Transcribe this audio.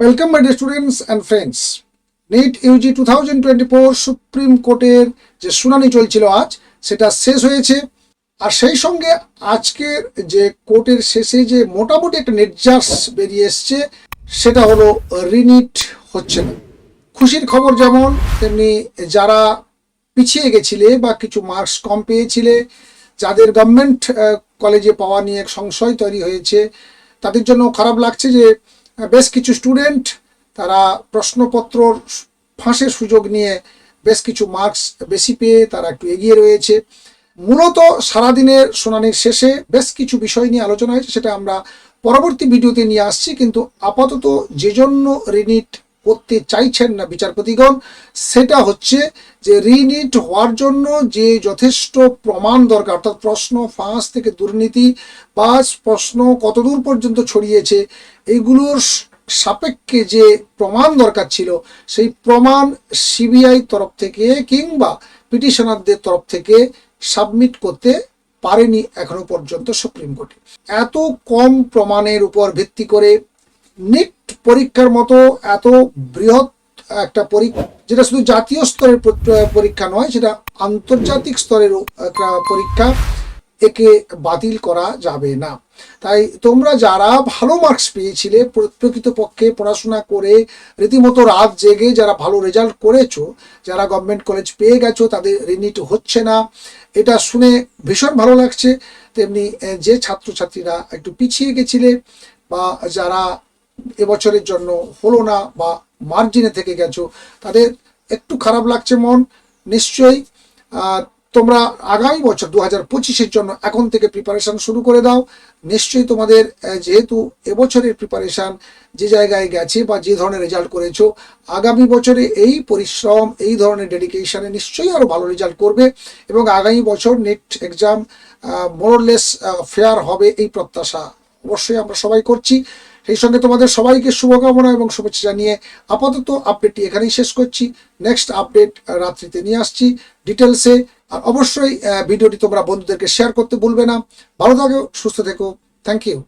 Welcome my dear students and friends NEET UG two thousand twenty four supreme কোর্টের যে শুনানি চলছিল আজ, সেটা শেষ হয়েছে। আর সেই সঙ্গে আজকের যে কোর্টের শেষে যে মোটামুটি একটা নির্যাস বেরিয়ে এসছে, সেটা হলো রিনিট হচ্ছে না। খুশির খবর যেমন, তেমনি যারা পিছিয়ে গেছিলে বা কিছু মার্কস কম পেয়েছিলে, যাদের গভর্নমেন্ট কলেজে পাওয়া নিয়ে সংশয় তৈরি হয়েছে, তাদের জন্য খারাপ লাগছে যে বেশ কিছু স্টুডেন্ট তারা প্রশ্নপত্র ফাঁসের সুযোগ নিয়ে বেশ কিছু মার্কস বেশি পেয়ে তারা একটু এগিয়ে রয়েছে। মূলত সারাদিনের শুনানির শেষে বেশ কিছু বিষয় নিয়ে আলোচনা হয়েছে, সেটা আমরা পরবর্তী ভিডিওতে নিয়ে আসছি। কিন্তু আপাতত যে জন্য রিনিট করতে চাইছেন না বিচারপতিগণ, সেটা হচ্ছে যে রিনিট হওয়ার জন্য যে যথেষ্ট প্রমাণ দরকার, অর্থাৎ প্রশ্ন, ফাঁস থেকে দুর্নীতি বা প্রশ্ন কতদূর পর্যন্ত ছড়িয়েছে এইগুলোর সাপেক্ষে যে প্রমাণ দরকার ছিল, সেই প্রমাণ সিবিআই তরফ থেকে কিংবা পিটিশনারদের তরফ থেকে সাবমিট করতে পারেনি এখনও পর্যন্ত সুপ্রিম কোর্টে। এত কম প্রমাণের উপর ভিত্তি করে নিট পরীক্ষার মতো এত বৃহৎ একটা পরীক্ষা যেটা শুধু জাতীয় স্তরের পরীক্ষা নয়, সেটা আন্তর্জাতিক স্তরের পরীক্ষা একে বাতিল করা যাবে না। তাই তোমরা যারা ভালো মার্কস পেয়েছিলে, প্র- প্রকৃতপক্ষে পড়াশোনা করে রীতিমতো রাত জেগে যারা ভালো রেজাল্ট করেছ, যারা গভর্নমেন্ট কলেজ পেয়ে গেছো, তাদের রিনিট হচ্ছে না। এটা শুনে ভীষণ ভালো লাগছে। তেমনি যে ছাত্রছাত্রীরা একটু পিছিয়ে গেছিলে বা যারা এবছরের জন্য হলো না বা মার্জিনে থেকে গেছো, তাদের একটু খারাপ লাগছে মন, নিশ্চয়ই তোমরা আগামী বছর দু হাজার পঁচিশের জন্য এখন থেকে প্রিপারেশান শুরু করে দাও। নিশ্চয়ই তোমাদের যেহেতু এবছরের প্রিপারেশন যে জায়গায় গেছে বা যে ধরনের রেজাল্ট করেছ, আগামী বছরে এই পরিশ্রম, এই ধরনের ডেডিকেশানে নিশ্চয়ই আরও ভালো রেজাল্ট করবে এবং আগামী বছর নেট এক্সাম মোরলেস ফেয়ার হবে এই প্রত্যাশা। অবশ্যই আমরা সবাই করছি। সেই সঙ্গে তোমাদের সবাইকে শুভকামনা এবং শুভেচ্ছা জানিয়ে আপাতত আপডেটটি এখানেই শেষ করছি। নেক্সট আপডেট রাত্রিতে নিয়ে আসছি ডিটেলসে আর অবশ্যই ভিডিওটি তোমরা বন্ধুদেরকে শেয়ার করতে ভুলবে না। ভালো থাকো, সুস্থ থেকো। Thank you